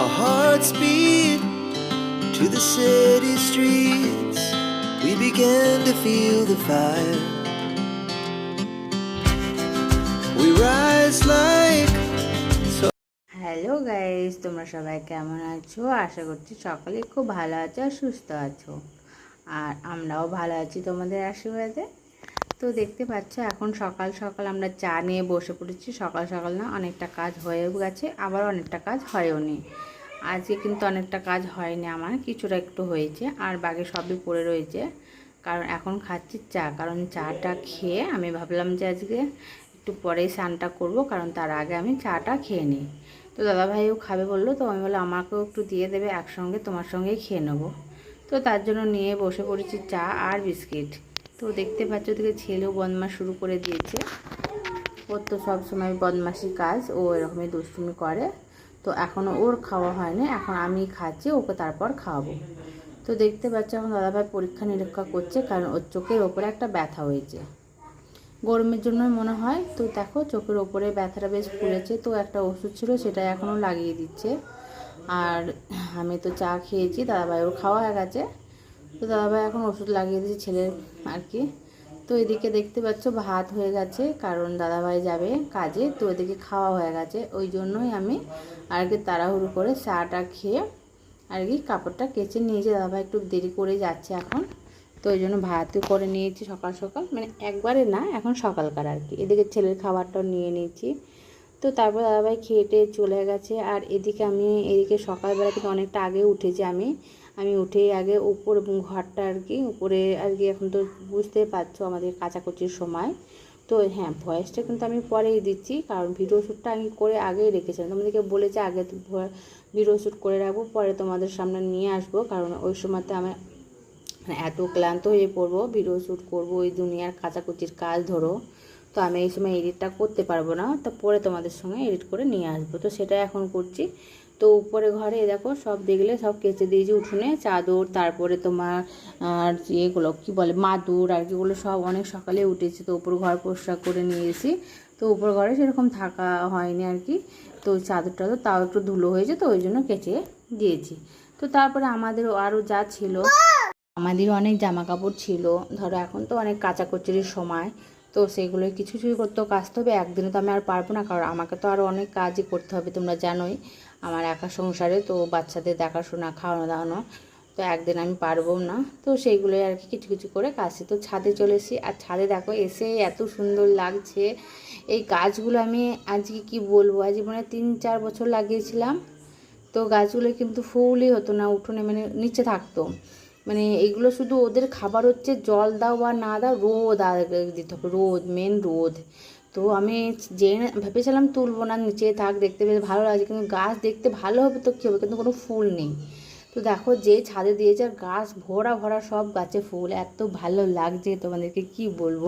Our hearts beat to the city streets. We began to feel the fire. We rise like hello guys তোমরা সবাই কেমন আছো? আশা করছি সকলে খুব ভালো আছো আর সুস্থ আছো। আর আমরাও ভালো আছি তোমাদের আশীর্বাদে। তো দেখতে পাচ্ছ, এখন সকাল সকাল আমরা চা নিয়ে বসে পড়েছি। সকাল সকাল না অনেকটা কাজ হয়েও গেছে, আবার অনেকটা কাজ হয়েও নি। আজকে কিন্তু অনেকটা কাজ হয়নি আমার, কিছুটা একটু হয়েছে, আর বাকি সবই পড়ে রয়েছে। কারণ এখন খাচ্ছি চা, কারণ চাটা খেয়ে আমি ভাবলাম যে আজকে একটু পরেই স্নানটা করব, কারণ তার আগে আমি চাটা খেয়ে নিই। তো দাদাভাইও খাবে বলল, তো আমি বললাম, আমাকেও একটু দিয়ে দেবে, একসঙ্গে তোমার সঙ্গেই খেয়ে নেব। তো তার জন্য নিয়ে বসে পড়েছি চা আর বিস্কিট। তো দেখতে পাচ্ছ ওদিকে ছেলেও বদমাস শুরু করে দিয়েছে। ওর তো সবসময় বদমাসি কাজ, ও এরকমই দুষ্টুমি করে। তো এখনও ওর খাওয়া হয়নি, এখন আমি খাচ্ছি, ওকে তারপর খাওয়াবো। তো দেখতে পাচ্ছি এখন দাদাভাই পরীক্ষা নিরীক্ষা করছে, কারণ ওর চোখের ওপরে একটা ব্যথা হয়েছে। গরমের জন্য মনে হয়, তো দেখো চোখের ওপরে ব্যথাটা বেশ ফুলেছে, তো একটা ওষুধ ছিল সেটা এখনও লাগিয়ে দিচ্ছে। আর আমি তো চা খেয়েছি দাদাভাই ওর খাওয়া হয়ে গেছে। তো দাদাভাই এখন ওষুধ লাগিয়ে দিয়েছে ছেলের আর কি। তো এদিকে দেখতে পাচ্ছ ভাত হয়ে গেছে, কারণ দাদাভাই যাবে কাজে, তো এদিকে খাওয়া হয়ে গেছে। ওই জন্যই আমি আর কি তাড়াহুড়ো করে চাটা খেয়ে আর কি কাপড়টা কেচে নিয়েছি। দাদাভাই একটু দেরি করে যাচ্ছে এখন, তো ওই জন্য ভাতও করে নিয়েছি সকাল সকাল। মানে একবারে না, এখন সকালকার আর কি। এদিকে ছেলের খাবারটাও নিয়ে নিয়েছি। তো তারপর দাদাভাই খেয়ে টেয়ে চলে গেছে। আর এদিকে আমি, এদিকে সকালবেলা কিন্তু অনেকটা আগে উঠেছি আমি। আমি উঠে আগে উপর ঘরটা আর কি, উপরে আর কি এখন তো বুঝতে পারছ আমাদের কাচাকুচির সময়। তো হ্যাঁ ভয়েসটা কিন্তু আমি পরেই দিচ্ছি, কারণ ভিডিও শ্যুটটা আমি করে আগেই রেখেছিলাম। তোমাদেরকে বলেছি আগে ভিডিও শ্যুট করে রাখব, পরে তোমাদের সামনে নিয়ে আসব, কারণ ওই সময়তে আমি মানে এত ক্লান্ত হয়ে পড়ব ভিডিও শ্যুট করব, ওই দুনিয়ার কাচাকুচির কাজ ধরো। তো আমি এই সময় এডিটটা করতে পারব না, তো পরে তোমাদের সঙ্গে এডিট করে নিয়ে আসব। তো সেটা এখন করছি। তো উপরে ঘরে দেখো সব দেখলে সব কেচে দিয়েছি উঠোনে, চাদর, তারপরে তোমার আর এগুলো, কী বলে, মাদুর আর কিগুলো সব অনেক সকালে উঠেছে, তো উপর ঘর পরিষ্কার করে নিয়েছি। তো উপর ঘরে সেরকম থাকা হয়নি আর কি। তো চাদর টাদর তাও একটু ধুলো হয়েছে, তো ওই জন্য কেচে দিয়েছি। তো তারপরে আমাদের আরও যা ছিল, আমাদের অনেক জামা কাপড় ছিল। ধরো এখন তো অনেক কাচাকুচির সময় তো সেগুলো কিছু কিছু করতেও কাচতে হবে। একদিনে তো আমি আর পারব না, কারণ আমাকে তো আরও অনেক কাজই করতে হবে, তোমরা জানোই। আমার একা সংসারে, তো বাচ্চাদের দেখাশোনা খাওয়ানো দাওয়ানো তো একদিন আমি পারব না। তো সেইগুলোই আর কি কিছু কিছু করে কাশি তো ছাদে চলে এসেছি। আর ছাদে দেখো, এসে এত সুন্দর লাগছে। এই গাছগুলো আমি আজকে কি বলব, আজ মানে তিন, চার বছর লাগিয়েছিলাম। তো গাছগুলো কিন্তু ফুলই হতো না, উঠোনে মানে নিচে থাকতো। মানে এগুলো শুধু ওদের খাবার হচ্ছে জল দাও বা না দাও, রোদ আর দিতে হবে, রোদ মেন রোদ। তো আমি জেনে ভেবেছিলাম তুলবো না, নিচে থাক, দেখতে বেশ ভালো লাগছে, কিন্তু গাছ দেখতে ভালো হবে তো কী হবে? কিন্তু কোনো ফুল নেই। তো দেখো যে ছাদে দিয়েছে আর গাছ ভরা ভরা সব গাছে ফুল, এত ভালো লাগছে তোমাদেরকে, কি বলব?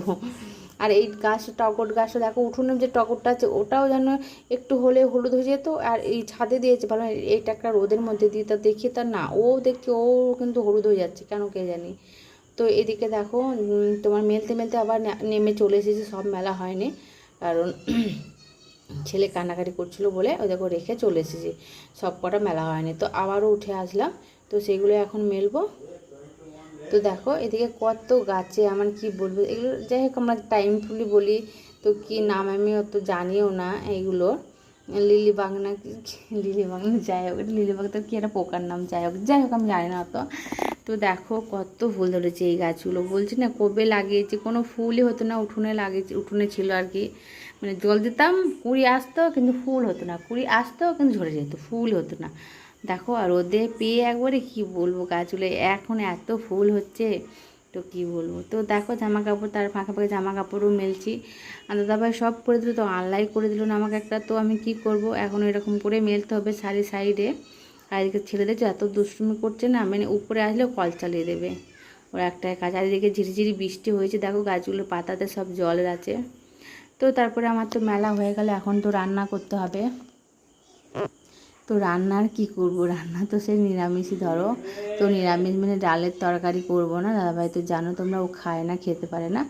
আর এই গাছ, টগর গাছটা দেখো, উঠোনের যে টগরটা আছে, ওটাও যেন একটু হলে হলুদ হয়ে যেত, আর এই ছাদে দিয়েছে, ভালো এইটা একটা রোদের মধ্যে দিয়ে তা দেখি তা না, ও দেখছি ও কিন্তু হলুদ হয়ে যাচ্ছে, কেন কে জানি। তো এদিকে দেখো তোমার মেলতে মেলতে আবার নেমে চলে এসেছে, সব মেলা হয়নি, কারণ ছেলে কান্নাকাটি করছিল বলে ওই দেখো রেখে চলে এসেছি, সব কটা মেলা হয়নি, তো আবারও উঠে আসলাম, তো সেগুলো এখন মেলবো। তো দেখো, এদিকে কত গাছে আমার কি বলব, এগুলো যাই হোক আমরা টাইম ফুলি বলি, তো কি নাম আমি অত জানিও না এইগুলো। লিলি বাগ না কি, লিলি বাগ না যাই হোক, লিলি বাগ তো কি একটা পোকার নাম, যাই হোক যাই হোক আমি জানি না অত। তো দেখো কত ফুল ধরেছে এই গাছগুলো, বলছি না কবে লাগিয়েছি, কোনো ফুলই হতো না, উঠোনে লাগিয়েছি, উঠোনে ছিল আর কি। মানে জল দিতাম, কুড়ি আসতো কিন্তু ফুল হতো না, কুড়ি আসতো কিন্তু ঝরে যেত, ফুল হতো না। দেখো, আর রোদে পেয়ে একবারে কি বলব গাছগুলো এখন এত ফুল হচ্ছে, তো কি বলব? তো দেখো জামা কাপড় তার ফাঁকা ফাঁকা জামা কাপড়ও মেলছি। আর দাদাভাই সব করে দিল, তো আনলাই করে দিল না আমাকে একটা, তো আমি কি করব? এখন এরকম করে মেলতে হবে সারি সাইডে। আর এদিকে ছেলেদের যে এত দুষ্টুমি করছে না মানে উপরে আসলে কল চালিয়ে দেবে। ওরা একটা কাজ আর এদিকে ঝিরিঝিরি বৃষ্টি হয়েছে। দেখো গাছগুলোর পাতাতে সব জল আছে তো তারপরে আমার তো মেলা হয়ে গেল, এখন তো রান্না করতে হবে। তো রান্নার কি করব? রান্না তো সেই নিরামিষই, ধরো। তো নিরামিষ মানে ডালের তরকারি করব না, দাদাভাই। তো জানো তোমরা, ও খায় না, খেতে পারে না।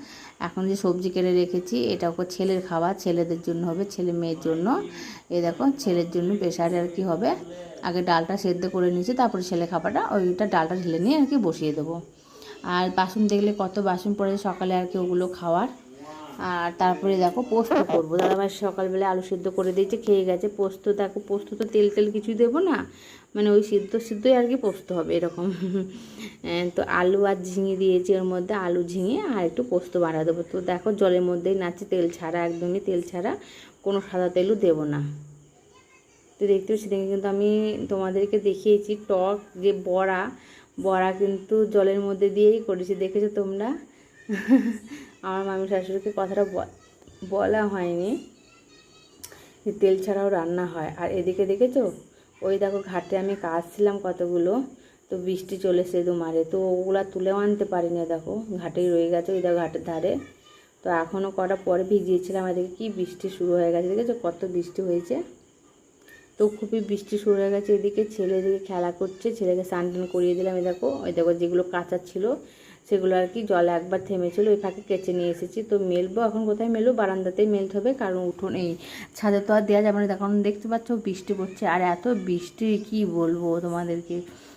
এখন যে সবজি কেটে রেখেছি, এটা ওকে ছেলের খাবার ছেলেদের জন্য হবে, ছেলে মেয়ের জন্য। এ দেখো, ছেলের জন্য প্রেশারে আর কি হবে। আগে ডালটা সেদ্ধ করে নিয়েছি, তারপরে ছেলে খাবারটা, ওইটা ডালটা ঢেলে নিয়ে আর কি বসিয়ে দেবো। আর বাসন দেখলে কত বাসন পড়ে সকালে আর কি ওগুলো খাওয়ার। আর তারপরে দেখো পোস্ত করব। দাদাভাই সকালবেলা আলু সিদ্ধ করে দিয়েছে, খেয়ে গেছে। পোস্ত দেখো, পোস্ত তো তেল তেল কিছুই দেবো না। মানে ওই সিদ্ধ সিদ্ধই আর কি পোস্ত হবে এরকম। তো আলু আর ঝিঙে দিয়েছি ওর মধ্যে, আলু, ঝিঙে আর একটু পোস্ত বাড়া দেবো। তো দেখো জলের মধ্যেই নাচে তেল ছাড়া একদমই তেল ছাড়া কোনো সাদা তেলও দেবো না। তো দেখতে সেদিন কিন্তু আমি তোমাদেরকে দেখিয়েছি টক যে বড়া। বড়া কিন্তু জলের মধ্যে দিয়েই করেছি, দেখেছ তোমরা? আমার মামি শাশুড়িকে কথাটা বলা হয়নি। যে তেল ছাড়াও রান্না হয়। আর এদিকে দেখেছ? ওই দেখো ঘাটে আমি কাজছিলাম কতগুলো, তো বৃষ্টি চলে এসে মারে তো ওগুলা তুলেও আনতে পারিনি দেখো, ঘাটেই রয়ে গেছে ওই দেখো ঘাটের ধারে। তো এখনও কটা পরে ভিজিয়েছিলাম, এদিকে কি বৃষ্টি শুরু হয়ে গেছে দেখেছ? কত বৃষ্টি হয়েছে। তো খুবই বৃষ্টি শুরু হয়ে গেছে এদিকে, ছেলে এদিকে খেলা করছে, ছেলেকে স্নান টান করিয়ে দিলাম, এই দেখো, ওই দেখো যেগুলো কাঁচা ছিল সেগুলো আর কি জলে একবার থেমেছিল, ওই ফাঁকে কেচে নিয়ে এসেছি। তো মেলবো, এখন কোথায় মেলবো? বারান্দাতেই মেলতে হবে, কারণ উঠোন এই ছাদে তো আর দেওয়া যাবে না। এখন দেখতে পাচ্ছ, বৃষ্টি পড়ছে, আর এত বৃষ্টি, কি বলব তোমাদেরকে?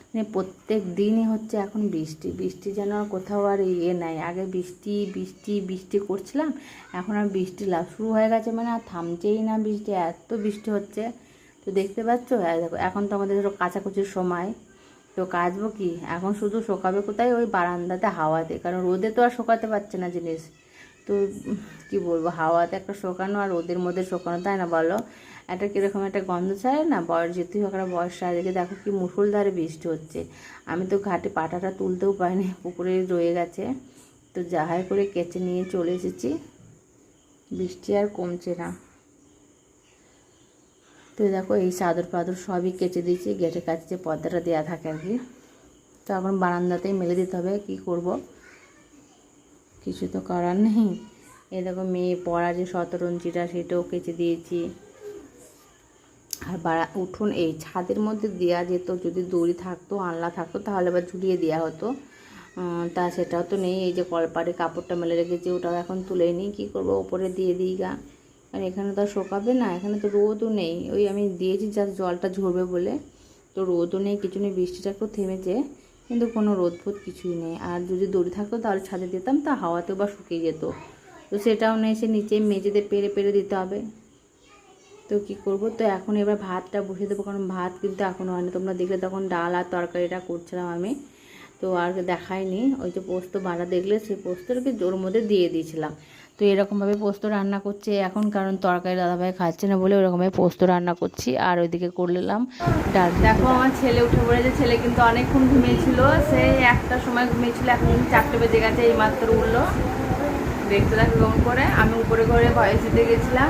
মানে প্রত্যেক দিনই হচ্ছে এখন বৃষ্টি। বৃষ্টি যেন আর কোথাও আর ইয়ে নাই। আগে বৃষ্টি বৃষ্টি বৃষ্টি করছিলাম, এখন আর বৃষ্টি লাভ শুরু হয়ে গেছে মানে আর থামছেই না বৃষ্টি, এত বৃষ্টি হচ্ছে। তো দেখতে পাচ্ছ হ্যাঁ দেখো, এখন তো আমাদের ধরো কাচাকুচির সময়। তো কাচবো কি? এখন শুধু শোকাবে কোথায়? ওই বারান্দাতে হাওয়াতে। কারণ রোদে তো আর শোকাতে পারছে না জিনিস। তো কি বলব? হাওয়াতে একটা শোকানো আর রোদের মধ্যে শোকানো, তাই না বলো? একটা কীরকম একটা গন্ধ ছাড়ে না? বয়স যেতেই হোক, একটা বয়স চারিদিকে দেখো কি মুসুলধারে বৃষ্টি হচ্ছে। আমি তো ঘাটে পাটাটা তুলতেও পারিনি, পুকুরে রয়ে গেছে। তো যাহাই করে কেচে নিয়ে চলে এসেছি। বৃষ্টি আর কমছে না। তো দেখো, এই চাদর ফাদর সবই কেচে দিয়েছি গেটের কাছে যে পর্দাটা দেওয়া থাকে আর কি। তো এখন বারান্দাতেই মেলে দিতে হবে, কি করব? কিছু তো করার নেই। এই দেখো, মেয়ে পড়া যে শতরঞ্চিটা সেটাও কেচে দিয়েছি। আর বাড়া উঠুন, এই ছাদের মধ্যে দেওয়া যেত, যদি দড়ি থাকতো আনলা থাকতো, তাহলে আবার ঝুলিয়ে দেওয়া হতো। তা সেটাও তো নেই, এই যে কলপারে কাপড়টা মেলে রেখেছি, ওটাও এখন তুলে নিই, কী করব? ওপরে দিয়ে দিই গা। আর এখানে তো শোকাবে না, এখানে তো রোদও নেই। ওই আমি দিয়েছি যাতে জলটা ঝরবে বলে। তো রোদও নেই, কিছু নেই, বৃষ্টিটা একটু থেমেছে, কিন্তু কোনো রোদ ফোদ কিছুই নেই। আর যদি দড়ি থাকতো তাহলে ছাদে দিতাম, তা হাওয়াতেও বা শুকিয়ে যেত। তো সেটাও নেই, সে নিচে মেঝেতে পেরে পেরে দিতে হবে। তো কী করব? তো এখন এবার ভাতটা বসিয়ে দেবো, কারণ ভাত কিন্তু এখনও হয়নি। তোমরা দেখলে তখন ডাল আর তরকারিটা করছিলাম আমি। তো আর দেখায়নি। ওই যে পোস্ত বাড়া দেখলে সেই পোস্তটাকে জোর মধ্যে দিয়ে দিয়েছিলাম। তো এরকমভাবে পোস্ত রান্না করছে এখন, কারণ তরকারি দাদাভাই খাচ্ছে না বলে ওরকমভাবে পোস্ত রান্না করছি। আর ওইদিকে করলাম ডাল দেখো, আমার ছেলে উঠে পড়েছে। ছেলে কিন্তু অনেকক্ষণ ঘুমিয়েছিল। সেই একটা সময় ঘুমিয়েছিল, এখন চারটে বেজে গেছে, এইমাত্র উঠল। দেখতে দেখো কেমন করে আমি উপরে ঘরে ভয়েস দিতে গেছিলাম।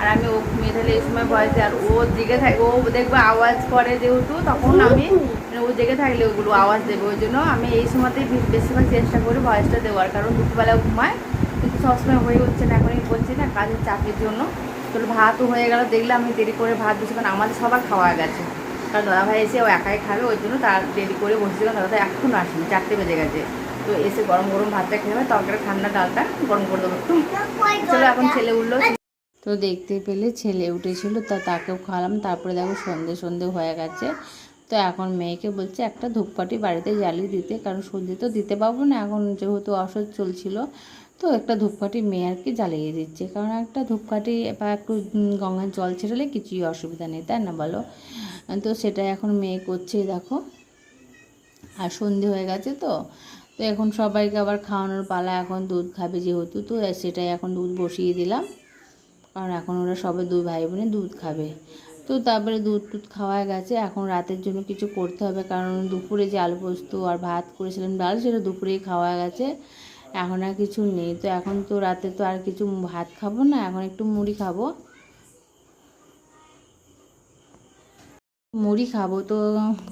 আর আমি ও ঘুমিয়ে থাকলে এই সময় ভয়েস আর ও জেগে থাকে ও দেখবে আওয়াজ করে যেহেতু, তখন আমি মানে ও জেগে থাকলে ওগুলো আওয়াজ দেবে। ওই জন্য আমি এই সময়তেই বেশিরভাগ চেষ্টা করি ভয়েসটা দেওয়ার। কারণ দুপুরবেলা ঘুমায়, কিন্তু সবসময় হয়ে উঠছে না। এখনই করছি না কাজের চাপের জন্য। তো ভাতও হয়ে গেল। দেখলে আমি দেরি করে ভাত দিচ্ছি কারণ আমাদের সবার খাওয়া গেছে। কারণ দাদাভাই এসে ও একাই খাবে। ওই জন্য তার দেরি করে বসেছিল দাদা এখন আসেনি। চারটে বেজে গেছে। তো এসে গরম গরম ভাতটা খেয়ে নেবে তরকারি ঠান্ডা ডালটা গরম করে দেবো চলো এখন ছেলে উঠল। তো দেখতে পেলে ছেলে উঠেছিল, তা তাকেও খাওয়ালাম। তারপরে দেখো সন্ধে সন্ধে হয়ে গেছে। তো এখন মেয়েকে বলছে, একটা ধূপকাঠি বাড়িতে জ্বালিয়ে দিতে, কারণ সন্ধে তো দিতে পারব না, এখন যেহেতু অসহ্য চলছিল, তো একটা ধূপকাঠি মেয়ে আর কি জ্বালিয়ে দিচ্ছে। কারণ একটা ধূপকাঠি বা একটু গঙ্গার জল ছেড়ালে কিছুই অসুবিধা নেই, তাই না বলো? তো সেটা এখন মেয়ে করছে, দেখো। আর সন্ধে হয়ে গেছে তো তো এখন সবাইকে আবার খাওয়ানোর পালা এখন দুধ খাবে যেহেতু, তো সেটাই এখন দুধ বসিয়ে দিলাম। কারণ এখন ওরা সবাই দুই ভাই বোনে দুধ খাবে। তো তারপরে দুধ টুধ খাওয়া গেছে। এখন রাতের জন্য কিছু করতে হবে কারণ দুপুরে যে আলু পোস্ত আর ভাত করেছিলাম ডাল, সেটা দুপুরেই খাওয়া গেছে। এখন আর কিছু নেই। তো এখন তো রাতে তো আর কিছু ভাত খাব না, এখন একটু মুড়ি খাব। মুড়ি খাব, তো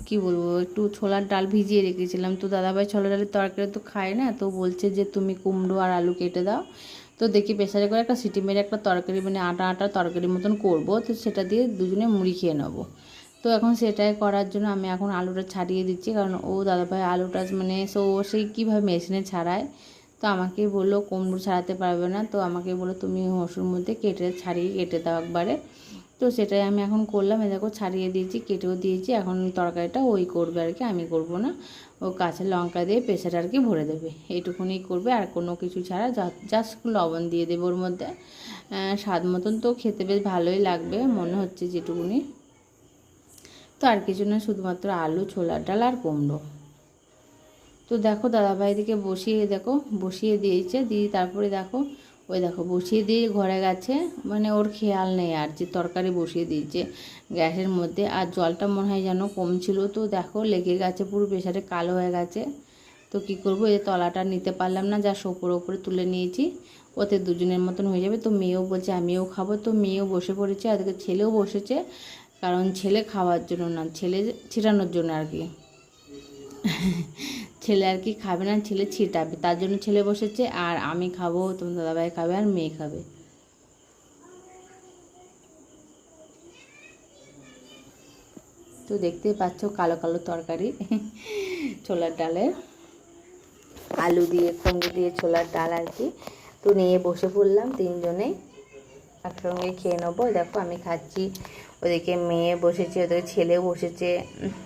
কি বলব, একটু ছোলার ডাল ভিজিয়ে রেখেছিলাম। তো দাদাভাই ছোলার ডালের তরকারি তো খায় না, তো বলছে যে তুমি কুমড়ো আর আলু কেটে দাও। তো দেখি প্রেসারে করে একটা সিটি মেরে একটা তরকারি মানে আটা আটা তরকারি মতন করব, তো সেটা দিয়ে দুজনে মুড়ি খেয়ে নেব। তো এখন সেটাই করার জন্য আমি এখন আলুটা ছাড়িয়ে দিচ্ছি, কারণ ও দাদাভাই আলুটা মানে সো সেই কীভাবে মেশিনে ছাড়ায়? তো আমাকে বলল, কুমড়ো ছাড়াতে পারবে না। তো আমাকে বলল, তুমি হসুর মধ্যে কেটে, ছাড়িয়ে কেটে দাও একবারে। তো সেটাই আমি এখন করলাম। এ দেখো ছাড়িয়ে দিয়েছি, কেটেও দিয়েছি। এখন তরকারিটা ওই করবে আর কি, আমি করব না। ও কাঁচা লঙ্কা দিয়ে প্রেশার আর কি ভরে দেবে। এইটুকুনি করবে, আর কোনো কিছু ছাড়া জাস্ট লবণ দিয়ে দেবে ওর মধ্যে। স্বাদ মতন তো খেতে বেশ ভালোই লাগবে, মনে হচ্ছে যেটুকুনি। তো আর কিছু না, শুধুমাত্র আলু, ছোলার ডাল আর কুমড়ো। তো দেখো দাদাভাই দিকে বসিয়ে, দেখো, বসিয়ে দিয়েছে। দিয়ে তারপরে দেখো ওই দেখো, বসিয়ে দিয়ে ঘরে গেছে মানে ওর খেয়াল নেই আর যে তরকারি বসিয়ে দিয়েছে গ্যাসের মধ্যে। আর জলটা মনে হয় যেন কম ছিল, তো দেখো লেগে গেছে পুরো প্রেশারে কালো হয়ে গেছে। তো কি করব, এই তলাটা নিতে পারলাম না, যা ওপরে ওপরে তুলে নিয়েছি, ওতে দুজনের মতন হয়ে যাবে। তো মেয়েও বলছে, আমিও খাব। তো মেয়েও বসে পড়েছে, আর ছেলেও বসেছে, কারণ ছেলে খাওয়ার জন্য না, ছেলে ছিটানোর জন্য আর কি। ছেলে আর কি খাবে না, ছেলে ছিটাবে, তার জন্য ছেলে বসেছে, আর আমি খাব, তোমার দাদাভাই খাবে আর মেয়ে খাবে। তো দেখতেই পাচ্ছ কালো কালো তরকারি, ছোলার ডালের আলু দিয়ে, কুমড়ো দিয়ে ছোলার ডাল আর কি। তো নিয়ে বসে পড়লাম তিনজনেই। একসঙ্গে খেয়ে নেব। দেখো আমি খাচ্ছি ওদিকে মেয়ে বসেছে ওদিকে ছেলেও বসেছে।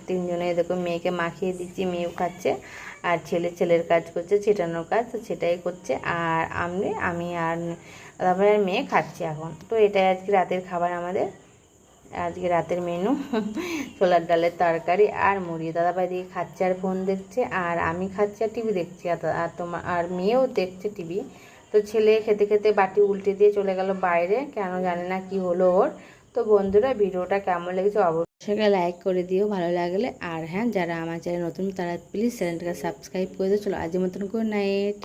তিনজনে দেখো মেয়েকে মাখিয়ে দিচ্ছি, মেয়েও খাচ্ছে। আর ছেলে ছেলের কাজ করছে, ছেটানোর কাজ, তো সেটাই করছে। আর আমি আমি আর তারপরে আর মেয়ে খাচ্ছি এখন। তো এটাই আজকে রাতের খাবার আমাদের। আজকে রাতের মেনু, ছোলার ডালের তরকারি আর মুড়ি। দাদাভাই দিকে খাচ্ছে আর ফোন দেখছে, আর আমি খাচ্ছি আর টিভি দেখছি। আর তোমার আর মেয়েও দেখছে টিভি। তো ছেলে খেতে খেতে বাটি উল্টে দিয়ে চলে গেল বাইরে। কেন জানে না কি হলো ওর। তো বন্ধুরা, ভিডিওটা কেমন লেগেছে অবশ্যই লাইক করে দিও, ভালো লাগলে। আর হ্যাঁ যারা আমার চ্যানেল নতুন, তারা প্লিজ চ্যানেলটাকে সাবস্ক্রাইব করে দিও। চলো আজের মতন গুড নাইট